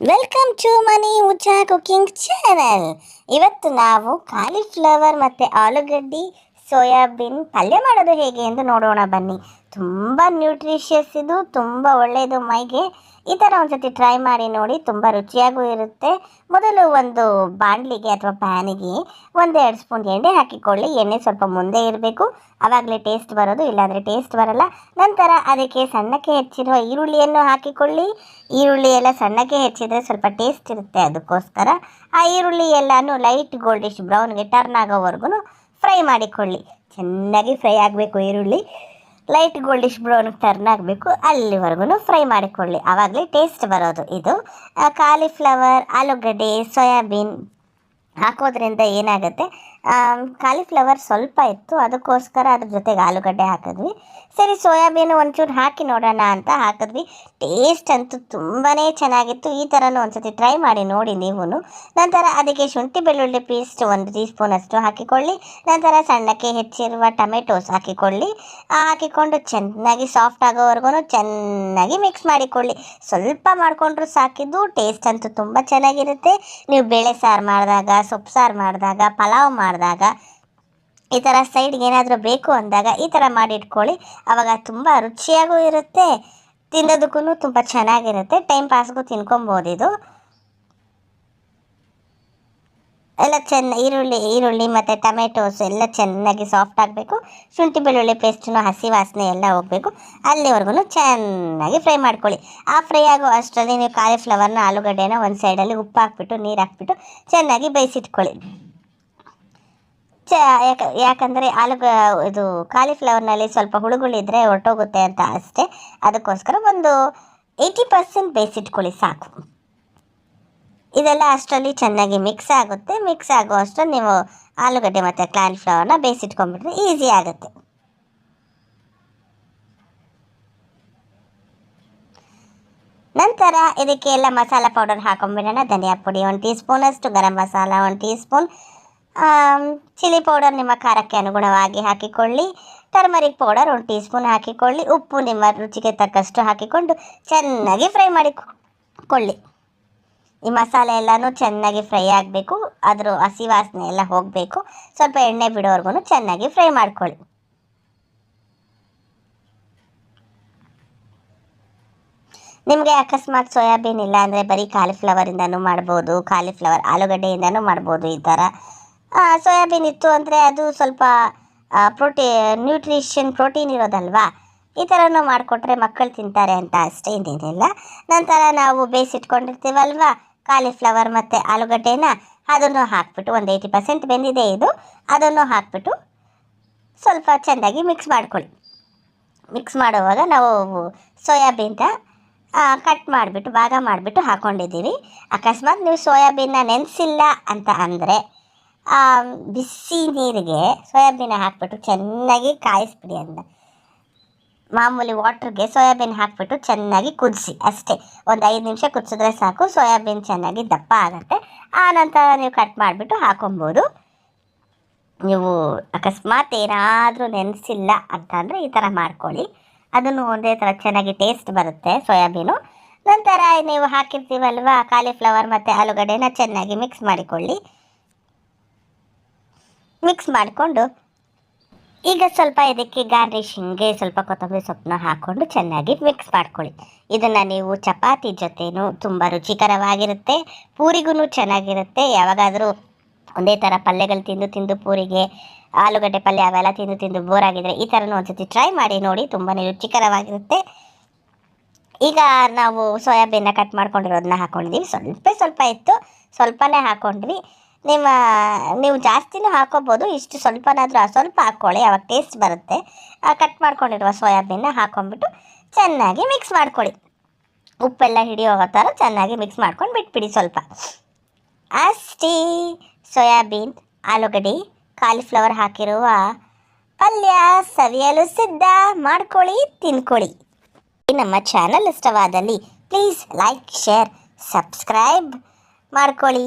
Welcome to ಮನಿ ಉಚ್ಚಾ cooking channel ಇವತ್ತು ನಾವು ಕಾಲಿಫ್ಲವರ್ ಮತ್ತು ಆಲೂಗಡ್ಡೆ ಸೋಯಾಬೀನ್ ಪಲ್ಯ ಮಾಡೋದು ಹೇಗೆ ಎಂದು ನೋಡೋಣ ಬನ್ನಿ. ತುಂಬ ನ್ಯೂಟ್ರಿಷಿಯಸ್ ಇದು, ತುಂಬ ಒಳ್ಳೆಯದು ಮೈಗೆ. ಈ ಥರ ಒಂದ್ಸತಿ ಟ್ರೈ ಮಾಡಿ ನೋಡಿ, ತುಂಬ ರುಚಿಯಾಗೂ ಇರುತ್ತೆ. ಮೊದಲು ಒಂದು ಬಾಣಲಿಗೆ ಅಥವಾ ಪ್ಯಾನಿಗೆ ಒಂದೆರಡು ಸ್ಪೂನ್ ಎಣ್ಣೆ ಹಾಕಿಕೊಳ್ಳಿ. ಎಣ್ಣೆ ಸ್ವಲ್ಪ ಮುಂದೆ ಇರಬೇಕು. ಆವಾಗಲೇ ಟೇಸ್ಟ್ ಬರೋದು, ಇಲ್ಲಾಂದರೆ ಟೇಸ್ಟ್ ಬರಲ್ಲ. ನಂತರ ಅದಕ್ಕೆ ಸಣ್ಣಕ್ಕೆ ಹೆಚ್ಚಿರುವ ಈರುಳ್ಳಿಯನ್ನು ಹಾಕಿಕೊಳ್ಳಿ. ಈರುಳ್ಳಿ ಎಲ್ಲ ಸಣ್ಣಕ್ಕೆ ಹೆಚ್ಚಿದರೆ ಸ್ವಲ್ಪ ಟೇಸ್ಟ್ ಇರುತ್ತೆ ಅದಕ್ಕೋಸ್ಕರ. ಆ ಈರುಳ್ಳಿ ಎಲ್ಲನೂ ಲೈಟ್ ಗೋಲ್ಡಿಶ್ ಬ್ರೌನ್ಗೆ ಟರ್ನ್ ಆಗೋವರೆಗೂ ಫ್ರೈ ಮಾಡಿಕೊಳ್ಳಿ. ಚೆನ್ನಾಗಿ ಫ್ರೈ ಆಗಬೇಕು ಈರುಳ್ಳಿ. ಲೈಟ್ ಗೋಲ್ಡಿಶ್ ಬ್ರೌನ್ ಟರ್ನ್ ಆಗಬೇಕು ಅಲ್ಲಿವರೆಗೂ ಫ್ರೈ ಮಾಡಿಕೊಳ್ಳಿ. ಆವಾಗಲೇ ಟೇಸ್ಟ್ ಬರೋದು ಇದು. ಕಾಲಿಫ್ಲವರ್ ಆಲೂಗಡ್ಡೆ ಸೋಯಾಬೀನ್ ಹಾಕೋದ್ರಿಂದ ಏನಾಗುತ್ತೆ? ಕಾಲಿಫ್ಲವರ್ ಸ್ವಲ್ಪ ಇತ್ತು. ಅದಕ್ಕೋಸ್ಕರ ಅದ್ರ ಜೊತೆಗೆ ಆಲೂಗಡ್ಡೆ ಹಾಕಿದ್ವಿ. ಸರಿ, ಸೋಯಾಬೀನು ಒಂಚೂರು ಹಾಕಿ ನೋಡೋಣ ಅಂತ ಹಾಕಿದ್ವಿ. ಟೇಸ್ಟ್ ಅಂತೂ ತುಂಬಾ ಚೆನ್ನಾಗಿತ್ತು. ಈ ಥರನೂ ಒಂದ್ಸತಿ ಟ್ರೈ ಮಾಡಿ ನೋಡಿ ನೀವು ನಂತರ ಅದಕ್ಕೆ ಶುಂಠಿ ಬೆಳ್ಳುಳ್ಳಿ ಪೇಸ್ಟ್ ಒಂದು ಟೀ ಸ್ಪೂನಷ್ಟು ಹಾಕಿಕೊಳ್ಳಿ. ನಂತರ ಸಣ್ಣಕ್ಕೆ ಹೆಚ್ಚಿರುವ ಟೊಮೆಟೊಸ್ ಹಾಕಿಕೊಳ್ಳಿ. ಹಾಕಿಕೊಂಡು ಚೆನ್ನಾಗಿ ಸಾಫ್ಟ್ ಆಗೋವರೆಗೂ ಚೆನ್ನಾಗಿ ಮಿಕ್ಸ್ ಮಾಡಿಕೊಳ್ಳಿ. ಸ್ವಲ್ಪ ಮಾಡಿಕೊಂಡ್ರು ಸಾಕಿದ್ದು ಟೇಸ್ಟ್ ಅಂತೂ ತುಂಬ ಚೆನ್ನಾಗಿರುತ್ತೆ. ನೀವು ಬೇಳೆ ಸಾರು ಮಾಡಿದಾಗ, ಸೊಪ್ಪು ಸಾರು ಮಾಡಿದಾಗ, ಪಲಾವ್ ಮಾಡಿದಾಗ, ಈ ಥರ ಸೈಡ್ಗೆ ಏನಾದರೂ ಬೇಕು ಅಂದಾಗ ಈ ಥರ ಮಾಡಿ ಇಟ್ಕೊಳ್ಳಿ. ಆವಾಗ ತುಂಬ ರುಚಿಯಾಗೂ ಇರುತ್ತೆ ತಿನ್ನೋದಕ್ಕೂ ತುಂಬ ಚೆನ್ನಾಗಿರುತ್ತೆ. ಟೈಮ್ ಪಾಸ್ಗೂ ತಿನ್ಕೊಬೋದು ಇದು. ಎಲ್ಲ ಚೆನ್ನ, ಈರುಳ್ಳಿ ಈರುಳ್ಳಿ ಮತ್ತು ಟೊಮೆಟೊಸ್ ಎಲ್ಲ ಚೆನ್ನಾಗಿ ಸಾಫ್ಟ್ ಆಗಬೇಕು. ಶುಂಠಿ ಬೆಳ್ಳುಳ್ಳಿ ಪೇಸ್ಟನ್ನು ಹಸಿ ವಾಸನೆ ಎಲ್ಲ ಹೋಗಬೇಕು. ಅಲ್ಲಿವರೆಗೂ ಚೆನ್ನಾಗಿ ಫ್ರೈ ಮಾಡ್ಕೊಳ್ಳಿ. ಆ ಫ್ರೈ ಆಗೋ ಅಷ್ಟರಲ್ಲಿ ನೀವು ಕಾಲಿಫ್ಲವರ್ನ ಆಲೂಗಡ್ಡೆನ ಒಂದು ಸೈಡಲ್ಲಿ ಉಪ್ಪು ಹಾಕ್ಬಿಟ್ಟು ನೀರು ಹಾಕ್ಬಿಟ್ಟು ಚೆನ್ನಾಗಿ ಬೇಯಿಸಿಟ್ಕೊಳ್ಳಿ. ಚ ಯಾಕ, ಯಾಕಂದರೆ ಆಲೂಗ ಇದು ಕಾಲಿಫ್ಲವರ್ನಲ್ಲಿ ಸ್ವಲ್ಪ ಹುಳುಗಳಿದ್ರೆ ಹೊರಟೋಗುತ್ತೆ ಅಂತ ಅಷ್ಟೇ. ಅದಕ್ಕೋಸ್ಕರ ಒಂದು ಏಯ್ಟಿ ಪರ್ಸೆಂಟ್ ಬೇಯಿಸಿಟ್ಕೊಳ್ಳಿ ಸಾಕು. ಇದೆಲ್ಲ ಅಷ್ಟರಲ್ಲಿ ಚೆನ್ನಾಗಿ ಮಿಕ್ಸ್ ಆಗುತ್ತೆ. ಮಿಕ್ಸ್ ಆಗೋ ನೀವು ಆಲೂಗಡ್ಡೆ ಮತ್ತು ಕಾಲಿಫ್ಲವರ್ನ ಬೇಯಿಸಿಟ್ಕೊಂಡ್ಬಿಟ್ರೆ ಈಸಿ ಆಗುತ್ತೆ. ನಂತರ ಇದಕ್ಕೆ ಎಲ್ಲ ಮಸಾಲ ಪೌಡರ್ ಹಾಕೊಂಡ್ಬಿಡೋಣ. ಧನಿಯಾ ಪುಡಿ ಒಂದು ಟೀ ಸ್ಪೂನಷ್ಟು ಗರಂ ಮಸಾಲ ಒಂದು ಟೀ ಸ್ಪೂನ್ ಚಿಲ್ಲಿ ಪೌಡರ್ ನಿಮ್ಮ ಖಾರಕ್ಕೆ ಅನುಗುಣವಾಗಿ ಹಾಕಿಕೊಳ್ಳಿ. ಟರ್ಮರಿಕ್ ಪೌಡರ್ ಒಂದು ಟೀ ಸ್ಪೂನ್ ಹಾಕಿಕೊಳ್ಳಿ. ಉಪ್ಪು ನಿಮ್ಮ ರುಚಿಗೆ ತಕ್ಕಷ್ಟು ಹಾಕಿಕೊಂಡು ಚೆನ್ನಾಗಿ ಫ್ರೈ ಮಾಡಿಕೊಳ್ಳಿ. ಈ ಮಸಾಲೆ ಎಲ್ಲನೂ ಚೆನ್ನಾಗಿ ಫ್ರೈ ಆಗಬೇಕು. ಅದರ ಹಸಿ ವಾಸನೆ ಎಲ್ಲ ಹೋಗಬೇಕು. ಸ್ವಲ್ಪ ಎಣ್ಣೆ ಬಿಡೋವರೆಗೂ ಚೆನ್ನಾಗಿ ಫ್ರೈ ಮಾಡ್ಕೊಳ್ಳಿ. ನಿಮಗೆ ಅಕಸ್ಮಾತ್ ಸೋಯಾಬೀನ್ ಇಲ್ಲ ಅಂದರೆ ಬರೀ ಕಾಲಿಫ್ಲವರಿಂದನೂ ಮಾಡ್ಬೋದು ಕಾಲಿಫ್ಲವರ್ ಆಲೂಗಡ್ಡೆಯಿಂದನೂ ಮಾಡ್ಬೋದು ಈ ಥರ. ಸೋಯಾಬೀನ್ ಇತ್ತು ಅಂದರೆ ಅದು ಸ್ವಲ್ಪ ಪ್ರೋಟೀ, ನ್ಯೂಟ್ರಿಷನ್ ಪ್ರೋಟೀನ್ ಇರೋದಲ್ವಾ? ಈ ಥರನೂ ಮಾಡಿಕೊಟ್ರೆ ಮಕ್ಕಳು ತಿಂತಾರೆ ಅಂತ ಅಷ್ಟೇ, ಇನ್ನೇನಿಲ್ಲ. ನಂತರ ನಾವು ಬೇಯಿಸಿಟ್ಕೊಂಡಿರ್ತೀವಲ್ವ? ಕಾಲಿಫ್ಲವರ್ ಮತ್ತು ಆಲೂಗಡ್ಡೆನ, ಅದನ್ನು ಹಾಕ್ಬಿಟ್ಟು ಒಂದು ಏಯ್ಟಿ ಪರ್ಸೆಂಟ್ ಬೆಂದಿದೆ ಇದು. ಅದನ್ನು ಹಾಕ್ಬಿಟ್ಟು ಸ್ವಲ್ಪ ಚೆಂದಾಗಿ ಮಿಕ್ಸ್ ಮಾಡ್ಕೊಳ್ಳಿ. ಮಿಕ್ಸ್ ಮಾಡುವಾಗ ನಾವು ಸೋಯಾಬೀನ್ನ ಕಟ್ ಮಾಡಿಬಿಟ್ಟು, ಭಾಗ ಮಾಡಿಬಿಟ್ಟು ಹಾಕ್ಕೊಂಡಿದ್ದೀವಿ ಅಕಸ್ಮಾತ್ ನೀವು ಸೋಯಾಬೀನ್ನ ನೆನೆಸಿಲ್ಲ ಅಂತ ಅಂದರೆ ಬಿಸಿ ನೀರಿಗೆ ಸೋಯಾಬೀನ್ ಹಾಕ್ಬಿಟ್ಟು ಚೆನ್ನಾಗಿ ಕಾಯಿಸ್ಬಿಡಿ ಅಂತ. ಮಾಮೂಲಿ ವಾಟ್ರಿಗೆ ಸೋಯಾಬೀನ್ ಹಾಕ್ಬಿಟ್ಟು ಚೆನ್ನಾಗಿ ಕುದಿಸಿ, ಅಷ್ಟೇ. ಒಂದು ಐದು ನಿಮಿಷ ಕುದಿಸಿದ್ರೆ ಸಾಕು, ಸೋಯಾಬೀನ್ ಚೆನ್ನಾಗಿ ದಪ್ಪ ಆಗುತ್ತೆ. ಆ ನಂತರ ನೀವು ಕಟ್ ಮಾಡಿಬಿಟ್ಟು ಹಾಕೊಬೋದು. ನೀವು ಅಕಸ್ಮಾತ್ ಏನಾದರೂ ನೆನೆಸಿಲ್ಲ ಅಂತಂದರೆ ಈ ಥರ ಮಾಡ್ಕೊಳ್ಳಿ. ಅದನ್ನು ಒಂದೇ ಥರ ಚೆನ್ನಾಗಿ ಟೇಸ್ಟ್ ಬರುತ್ತೆ ಸೋಯಾಬೀನು. ನಂತರ ನೀವು ಹಾಕಿರ್ತೀವಲ್ವ ಕಾಲಿಫ್ಲವರ್ ಮತ್ತು ಆಲೂಗಡ್ಡೆನ ಚೆನ್ನಾಗಿ ಮಿಕ್ಸ್ ಮಾಡಿಕೊಳ್ಳಿ. ಮಿಕ್ಸ್ ಮಾಡಿಕೊಂಡು ಈಗ ಸ್ವಲ್ಪ ಇದಕ್ಕೆ ಗಾರ್ನಿಷಿಂಗ್ಗೆ ಸ್ವಲ್ಪ ಕೊತ್ತಂಬರಿ ಸೊಪ್ಪನ್ನ ಹಾಕ್ಕೊಂಡು ಚೆನ್ನಾಗಿ ಮಿಕ್ಸ್ ಮಾಡ್ಕೊಳ್ಳಿ. ಇದನ್ನು ನೀವು ಚಪಾತಿ ಜೊತೆನೂ ತುಂಬ ರುಚಿಕರವಾಗಿರುತ್ತೆ ಪೂರಿಗೂ ಚೆನ್ನಾಗಿರುತ್ತೆ. ಯಾವಾಗಾದರೂ ಒಂದೇ ಥರ ಪಲ್ಯಗಳು ತಿಂದು ತಿಂದು ಪೂರಿಗೆ, ಆಲೂಗಡ್ಡೆ ಪಲ್ಯ ಅವೆಲ್ಲ ತಿಂದು ತಿಂದು ಬೋರ್ ಆಗಿದ್ರೆ ಈ ಥರನೂ ಒಂದ್ಸತಿ ಟ್ರೈ ಮಾಡಿ ನೋಡಿ ತುಂಬಾ ರುಚಿಕರವಾಗಿರುತ್ತೆ. ಈಗ ನಾವು ಸೋಯಾಬೀನ್ನ ಕಟ್ ಮಾಡ್ಕೊಂಡಿರೋದನ್ನ ಹಾಕ್ಕೊಂಡಿದ್ದೀವಿ ಸ್ವಲ್ಪ ಸ್ವಲ್ಪ ಇತ್ತು. ಸ್ವಲ್ಪನೇ ಹಾಕ್ಕೊಂಡ್ವಿ ನಿಮ್ಮ, ನೀವು ಜಾಸ್ತಿನೂ ಹಾಕೋಬೋದು, ಇಷ್ಟು ಸ್ವಲ್ಪನಾದರೂ ಸ್ವಲ್ಪ ಹಾಕ್ಕೊಳ್ಳಿ ಅವಾಗ ಟೇಸ್ಟ್ ಬರುತ್ತೆ. ಕಟ್ ಮಾಡ್ಕೊಂಡಿರುವ ಸೋಯಾಬೀನ್ನ ಹಾಕೊಂಡ್ಬಿಟ್ಟು ಚೆನ್ನಾಗಿ ಮಿಕ್ಸ್ ಮಾಡ್ಕೊಳ್ಳಿ. ಉಪ್ಪೆಲ್ಲ ಹಿಡಿಯೋ ಥರ ಚೆನ್ನಾಗಿ ಮಿಕ್ಸ್ ಮಾಡ್ಕೊಂಡು ಬಿಟ್ಬಿಡಿ ಸ್ವಲ್ಪ. ಅಷ್ಟೇ, ಸೋಯಾಬೀನ್, ಆಲೂಗಡ್ಡೆ ಕಾಲಿಫ್ಲವರ್ ಹಾಕಿರುವ ಪಲ್ಯ ಸವಿಯಲು ಸಿದ್ಧ. ಮಾಡ್ಕೊಳ್ಳಿ, ತಿನ್ಕೊಳ್ಳಿ. ನಮ್ಮ ಚಾನಲ್ ಇಷ್ಟವಾದಲ್ಲಿ ಪ್ಲೀಸ್ ಲೈಕ್ ಶೇರ್ ಸಬ್ಸ್ಕ್ರೈಬ್ ಮಾಡ್ಕೊಳ್ಳಿ.